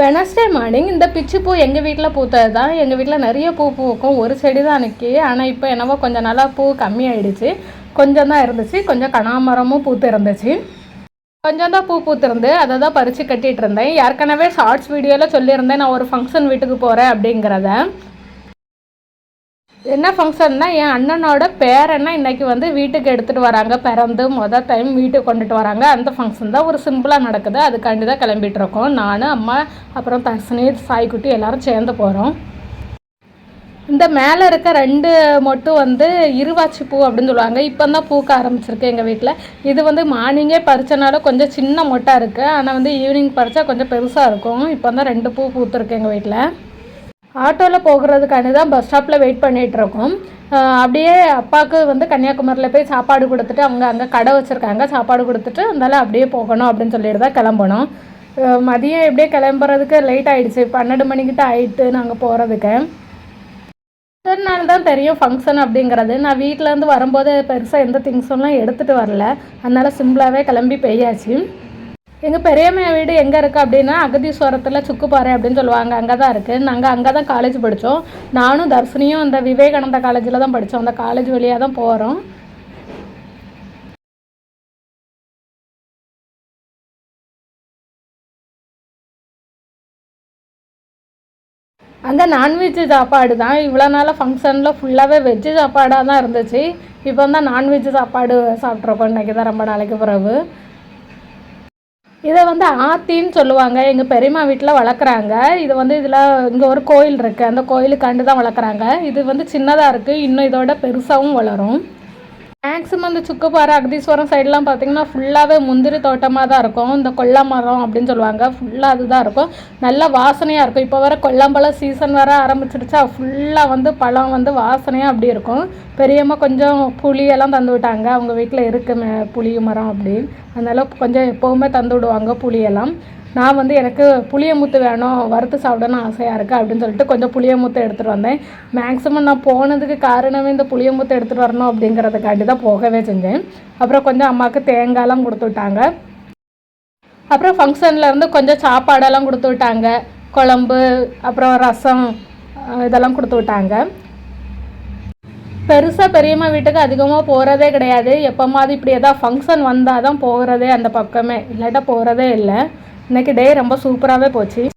Wednesday morning இந்த பிச்சு பூ எங்கள் வீட்டில் பூத்தது தான் எங்கள் வீட்டில் நிறைய பூ பூக்கும். ஒரு செடி தான் அன்றைக்கி ஆனால் இப்போ என்னவோ கொஞ்சம் நல்லா பூ கம்மியாயிடுச்சு. கொஞ்சம் தான் இருந்துச்சு. கொஞ்சம் கனாமரமும் பூத்து இருந்துச்சு கொஞ்சம் தான் பூ பூத்திருந்து அதை தான் பறித்து கட்டிகிட்டு இருந்தேன். ஏற்கனவே ஷார்ட்ஸ் வீடியோவில் சொல்லியிருந்தேன் நான் ஒரு ஃபங்க்ஷன் வீட்டுக்கு போகிறேன் அப்படிங்கிறத. என்ன ஃபங்க்ஷன்னா என் அண்ணனோட பேரனை இன்னைக்கு வந்து வீட்டுக்கு எடுத்துகிட்டு வராங்க. பிறந்து மொதல் டைம் வீட்டுக்கு கொண்டுட்டு வராங்க. அந்த ஃபங்க்ஷன் தான் ஒரு சிம்பிளாக நடக்குது. அதுக்காண்டி தான் கிளம்பிட்டுருக்கோம் நான் அம்மா அப்புறம் தர்ஷினி சாய்க்குட்டி எல்லாரும் சேர்ந்து போகிறோம் இந்த மேலே இருக்க ரெண்டு மொட்டு வந்து இருவாச்சி பூ அப்படின்னு சொல்லுவாங்க. இப்போ தான் பூக்க ஆரம்பிச்சிருக்கு எங்கள் வீட்டில் இது வந்து மார்னிங்கே பறிச்சனால கொஞ்சம் சின்ன மொட்டாக இருக்குது ஆனால் வந்து ஈவினிங் பறித்தா கொஞ்சம் பெருசாக இருக்கும். இப்போ தான் ரெண்டு பூ பூத்துருக்கு எங்கள் வீட்டில் ஆட்டோவில் போகிறதுக்காண்டி தான் பஸ் ஸ்டாப்பில் வெயிட் பண்ணிகிட்ருக்கோம் அப்படியே அப்பாவுக்கு வந்து கன்னியாகுமரியில் போய் சாப்பாடு கொடுத்துட்டு அவங்க அங்கே கடை வச்சுருக்காங்க. சாப்பாடு கொடுத்துட்டு அதனால் அப்படியே போகணும் அப்படின்னு சொல்லிட்டு தான் கிளம்பணும். மதியம் எப்படியே கிளம்புறதுக்கு லேட் ஆகிடுச்சு பன்னெண்டு மணிக்கிட்ட ஆயிட்டு நாங்கள் போகிறதுக்கு ஒரு நாள் தான் தெரியும் ஃபங்க்ஷன் அப்படிங்கிறது. நான் வீட்டிலேருந்து வரும்போது பெருசாக எந்த திங்ஸும்லாம் எடுத்துகிட்டு வரல. அதனால் சிம்பிளாகவே கிளம்பி பெய்யாச்சு எங்கள் பெரியம்மையா வீடு எங்கே இருக்குது அப்படின்னா அகதீஸ்வரத்தில் சுக்குப்பாறை அப்படின்னு சொல்லுவாங்க. அங்கே தான் இருக்குது நாங்கள் அங்கே தான் காலேஜ் படித்தோம் நானும் தர்ஷினியும் அந்த விவேகானந்தா காலேஜில் தான் படித்தோம் அந்த காலேஜ் வழியாக தான் போகிறோம் அந்த நான்வெஜ்ஜு சாப்பாடு தான் இவ்வளோ நாளாக ஃபங்க்ஷனில் ஃபுல்லாகவே வெஜ்ஜு சாப்பாடாக தான் இருந்துச்சு. இப்போ தான் நான்வெஜ் சாப்பாடு சாப்பிட்ருக்கோம் இன்றைக்கி தான் ரொம்ப நாளைக்கு பிறகு. இதை வந்து ஆத்தின்னு சொல்லுவாங்க. எங்கள் பெரியம்மா வீட்டில் வளர்க்குறாங்க. இது வந்து இதில் இங்கே ஒரு கோயில் இருக்குது அந்த கோயிலுக்காண்டு தான் வளர்க்குறாங்க. இது வந்து சின்னதாக இருக்குது இன்னும் இதோட பெருசாகவும் வளரும். மேக்ஸிமம் இந்த சுக்கப்பாறை அகதீஸ்வரம் சைட்லாம் பார்த்தீங்கன்னா ஃபுல்லாகவே முந்திரி தோட்டமாக தான் இருக்கும். இந்த கொல்லமரம் அப்படின்னு சொல்லுவாங்க. ஃபுல்லாக அதுதான் இருக்கும். நல்ல வாசனையாக இருக்கும். இப்போ வர கொல்லம்பழம் சீசன் வர ஆரம்பிச்சிடுச்சா ஃபுல்லாக வந்து பழம் வந்து வாசனையாக அப்படி இருக்கும். பெரியம்மா கொஞ்சம் புளியெல்லாம் தந்து விட்டாங்க. அவங்க வீட்டில் இருக்கு புளி மரம் அப்படின்னு. அதனால கொஞ்சம் எப்போவுமே தந்து விடுவாங்க புளியெல்லாம் நான் வந்து எனக்கு புளியமுத்து வேணும் வறுத்து சாப்பிடணும்னு ஆசையாக இருக்குது அப்படின்னு சொல்லிட்டு கொஞ்சம் புளியமுத்து எடுத்துகிட்டு வந்தேன். மேக்ஸிமம் நான் போனதுக்கு காரணமே இந்த புளியமுத்து எடுத்துகிட்டு வரணும் அப்படிங்கிறதுக்காண்டி தான் போகவே செஞ்சேன். அப்புறம் கொஞ்சம் அம்மாவுக்கு தேங்காயெலாம் கொடுத்து விட்டாங்க. அப்புறம் ஃபங்க்ஷனில் இருந்து கொஞ்சம் சாப்பாடெல்லாம் கொடுத்து விட்டாங்க. குழம்பு அப்புறம் ரசம் இதெல்லாம் கொடுத்து விட்டாங்க. பெருசாக பெரியம்மா வீட்டுக்கு அதிகமாக போகிறதே கிடையாது. எப்போமாவது இப்படி ஏதாவது ஃபங்க்ஷன் வந்தால் தான் போகிறதே அந்த பக்கமே. இல்லாட்டா போகிறதே இல்லை. இன்னைக்கு டே ரொம்ப சூப்பராகவே போச்சு.